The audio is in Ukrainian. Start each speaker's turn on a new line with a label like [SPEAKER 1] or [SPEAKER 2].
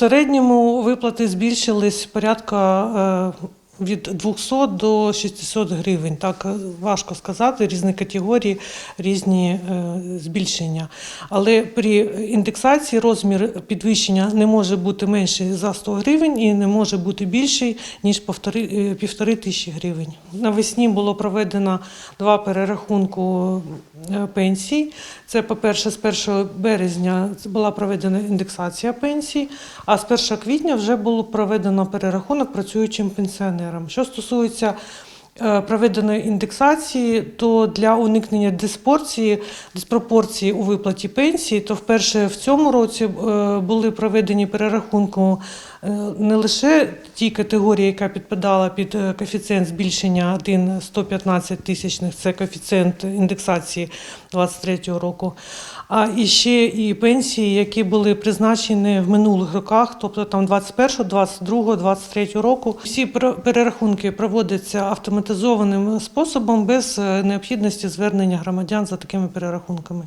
[SPEAKER 1] середньому виплати збільшились порядка е, від 200 до 600 гривень. Так е, важко сказати, різні категорії, різні е, збільшення. Але при індексації розмір підвищення не може бути менший за 100 гривень і не може бути більший, ніж е, півтори тисячі гривень. Навесні було проведено два перерахунку пенсій. Це, по-перше, з 1 березня була проведена індексація пенсій, а з 1 квітня вже було проведено перерахунок працюючим пенсіонерам. Що стосується е, проведеної індексації, то для уникнення диспорції, диспропорції у виплаті пенсії, то вперше в цьому році е, були проведені перерахунку е, не лише ті категорії, яка підпадала під коефіцієнт збільшення 1,115 тисячних, це коефіцієнт індексації 23 року, а і ще і пенсії, які були призначені в минулих роках, тобто там 21, 22, 23 року. Всі пер- перерахунки проводяться автоматизованим способом без е, необхідності звернення громадян за такими перерахунками.